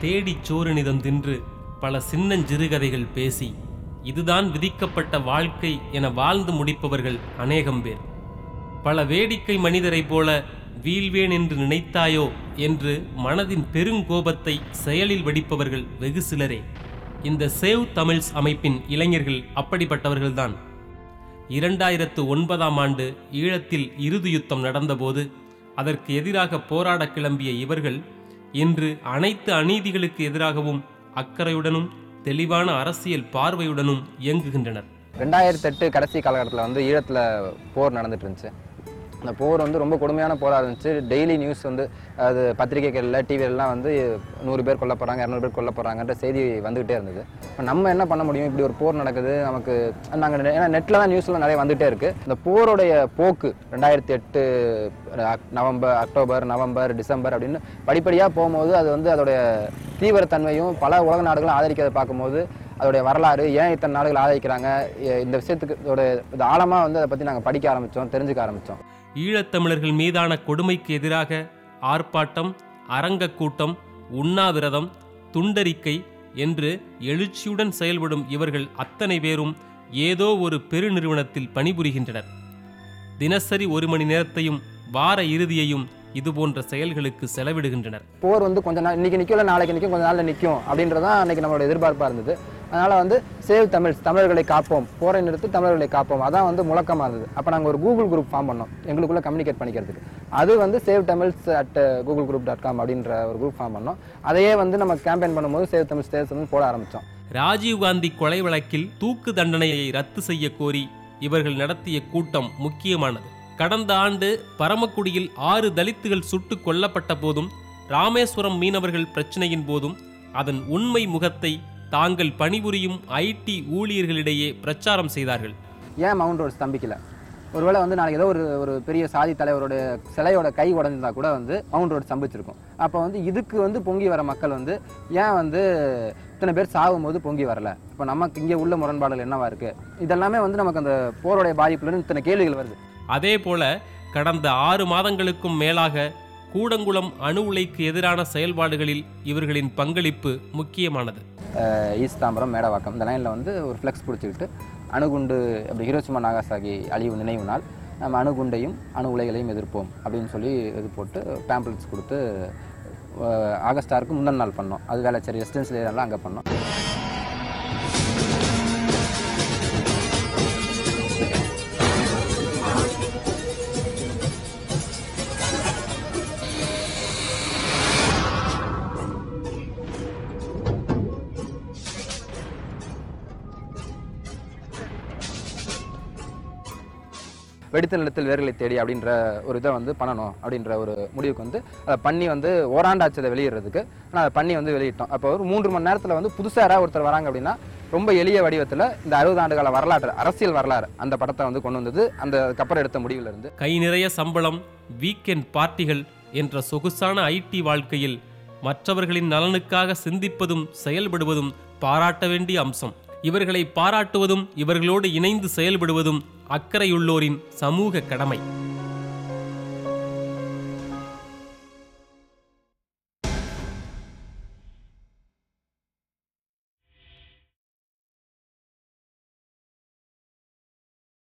தேடிச் சோறுனிதம் தின்று பல சின்னஞ்சிறுகதைகள் பேசி இதுதான் விதிக்கப்பட்ட வாழ்க்கை என வாழ்ந்து முடிப்பவர்கள் அநேகம் பேர். பல வேடிக்கை மனிதரைப் போல வீழ்வேன் என்று நினைத்தாயோ என்று மனதின் பெருங்கோபத்தை செயலில் வடிப்பவர்கள் வெகு சிலரே. இந்த சேவ் தமிழ்ஸ் அமைப்பின் இளைஞர்கள் அப்படிப்பட்டவர்கள்தான். இரண்டாயிரத்து ஒன்பதாம் ஆண்டு ஈழத்தில் இறுதி யுத்தம் நடந்தபோது அதற்கு எதிராக போராட கிளம்பிய இவர்கள் இன்று அனைத்து அநீதிகளுக்கு எதிராகவும் அக்கறையுடனும் தெளிவான அரசியல் பார்வையுடனும் இயங்குகின்றனர். ரெண்டாயிரத்தி எட்டு கடைசி காலகட்டத்தில் வந்து ஈழத்தில் போர் நடந்துட்டு இருந்துச்சு. அந்த போர் வந்து ரொம்ப கொடுமையான போராக இருந்துச்சு. டெய்லி நியூஸ் வந்து அது பத்திரிகைகளில் டிவிலலாம் வந்து நூறு பேர் கொல்ல போகிறாங்க இரநூறு பேர் கொல்ல போகிறாங்கன்ற செய்தி வந்துகிட்டே இருந்தது. இப்போ நம்ம என்ன பண்ண முடியும்? இப்படி ஒரு போர் நடக்குது நமக்கு நாங்கள் ஏன்னா நெட்டில் தான் நியூஸ்லாம் நிறைய வந்துகிட்டே இருக்குது இந்த போருடைய போக்கு ரெண்டாயிரத்தி எட்டு நவம்பர் அக்டோபர் நவம்பர் டிசம்பர் அப்படின்னு படிப்படியாக போகும்போது அது வந்து அதோடைய தீவிரத்தன்மையும் பல உலக நாடுகளும் ஆதரிக்கிறதை பார்க்கும்போது அதோடைய வரலாறு ஏன் இத்தனை நாடுகள் ஆதரிக்கிறாங்க? இந்த விஷயத்துக்கு இதோட இது ஆழமாக வந்து அதை பற்றி நாங்கள் படிக்க ஆரம்பித்தோம் தெரிஞ்சுக்க ஆரம்பித்தோம் ஈழத்தமிழர்கள் மீதான கொடுமைக்கு எதிராக ஆர்ப்பாட்டம் அரங்கக் கூட்டம் உண்ணாவிரதம் துண்டறிக்கை என்று எழுச்சியுடன் செயல்படும் இவர்கள் அத்தனை பேரும் ஏதோ ஒரு பெருநிறுவனத்தில் பணிபுரிகின்றனர். தினசரி ஒரு மணி நேரத்தையும் வார இறுதியையும் இதுபோன்ற செயல்களுக்கு செலவிடுகின்றனர். போர் வந்து கொஞ்ச நாள் இன்னைக்கு நிற்கல நாளைக்கு நிற்கும் கொஞ்ச நாளில் நிற்கும் அப்படின்றதான் அன்னைக்கு நம்மளோட எதிர்பார்ப்பாக இருந்தது. அதனால் வந்து சேவ் தமிழ்ஸ் தமிழர்களை காப்போம். போரை நிறுத்து தமிழர்களை காப்போம். அதான் வந்து முழக்கமாக இருந்தது. அப்போ நாங்கள் ஒரு கூகுள் குரூப் ஃபார்ம் பண்ணோம். எங்களுக்குள்ளே கம்யூனிகேட் பண்ணிக்கிறதுக்கு. அது வந்து save Tamils at Google group dot com அப்படின்ற ஒரு குரூப் ஃபார்ம் பண்ணோம். அதையே வந்து நம்ம கேம்பெயின் பண்ணும்போது சேவ் தமிழ்ஸ் சேவ் போட ஆரம்பித்தோம் ராஜீவ்காந்தி கொலை வழக்கில் தூக்கு தண்டனையை ரத்து செய்ய கோரி இவர்கள் நடத்திய கூட்டம் முக்கியமானது. கடந்த ஆண்டு பரமக்குடியில் ஆறு தலித்துகள் சுட்டுக் கொல்லப்பட்ட போதும் ராமேஸ்வரம் மீனவர்கள் பிரச்சனையின் போதும் அதன் உண்மை முகத்தை தாங்கள் பணிபுரியும் ஐடி ஊழியர்களிடையே பிரச்சாரம் செய்தார்கள். ஏன் மவுண்ட் ரோடு ஸ்தம்பிக்கல? ஒருவேளை வந்து நாளைக்கு ஏதோ ஒரு ஒரு பெரிய சாதி தலைவரோட சிலையோட கை உடஞ்சிருந்தா கூட வந்து மவுண்ட் ரோடு ஸ்தம்பிச்சிருக்கும். அப்போ வந்து இதுக்கு வந்து பொங்கி வர மக்கள் வந்து ஏன் வந்து இத்தனை பேர் சாகும் போது பொங்கி வரல? இப்போ நமக்கு இங்கே உள்ள முரண்பாடுகள் என்னவா இருக்கு? இதெல்லாமே வந்து நமக்கு அந்த போருடைய பாதிப்புல இத்தனை கேள்விகள் வருது. அதே போல கடந்த ஆறு மாதங்களுக்கும் மேலாக கூடங்குளம் அணு உலைக்கு எதிரான செயல்பாடுகளில் இவர்களின் பங்களிப்பு முக்கியமானது. ஈஸ்தாம்பரம் ஈஸ்ட் தாம்பரம் மேடவாக்கம் இந்த லைனில் வந்து ஒரு ஃப்ளெக்ஸ் பிடிச்சிக்கிட்டு அணுகுண்டு அப்படி ஹிரோசிமா நாகாசாகி அழிவு நினைவு நாள் நம்ம அணுகுண்டையும் அணு உலைகளையும் எதிர்ப்போம் அப்படின்னு சொல்லி இது போட்டு பேம்ப்ளெட்ஸ் கொடுத்து ஆகஸ்ட் ஆறுக்கு முந்தின நாள் பண்ணோம். அது வேலைச்சேரி ரெசிடென்சியல் ஏரியாலாம் அங்கே பண்ணோம். வெடித்த நிலத்தில் வேர்களை தேடி அப்படின்ற ஒரு இதை வந்து பண்ணணும் அப்படின்ற ஒரு முடிவுக்கு வந்து அதை பண்ணி வந்து ஓராண்டாச்சு அதை வெளியிடுறதுக்கு. ஆனால் அதை பண்ணி வந்து வெளியிட்டோம். அப்போ ஒரு மூன்று மணி நேரத்தில் வந்து புதுசாக யாராவது ஒருத்தர் வராங்க அப்படின்னா ரொம்ப எளிய வடிவத்தில் இந்த அறுபது ஆண்டு கால வரலாற்று அரசியல் வரலாறு அந்த படத்தை வந்து கொண்டு வந்தது. அந்த அதுக்கப்புறம் எடுத்த முடிவில் இருந்து. கை நிறைய சம்பளம் வீக்கெண்ட் பார்ட்டிகள் என்ற சொகுசான ஐடி வாழ்க்கையில் மற்றவர்களின் நலனுக்காக சிந்திப்பதும் செயல்படுவதும் பாராட்ட வேண்டிய அம்சம். இவர்களை பாராட்டுவதும் இவர்களோடு இணைந்து செயல்படுவதும் அக்கறையுள்ளோரின் சமூக கடமை.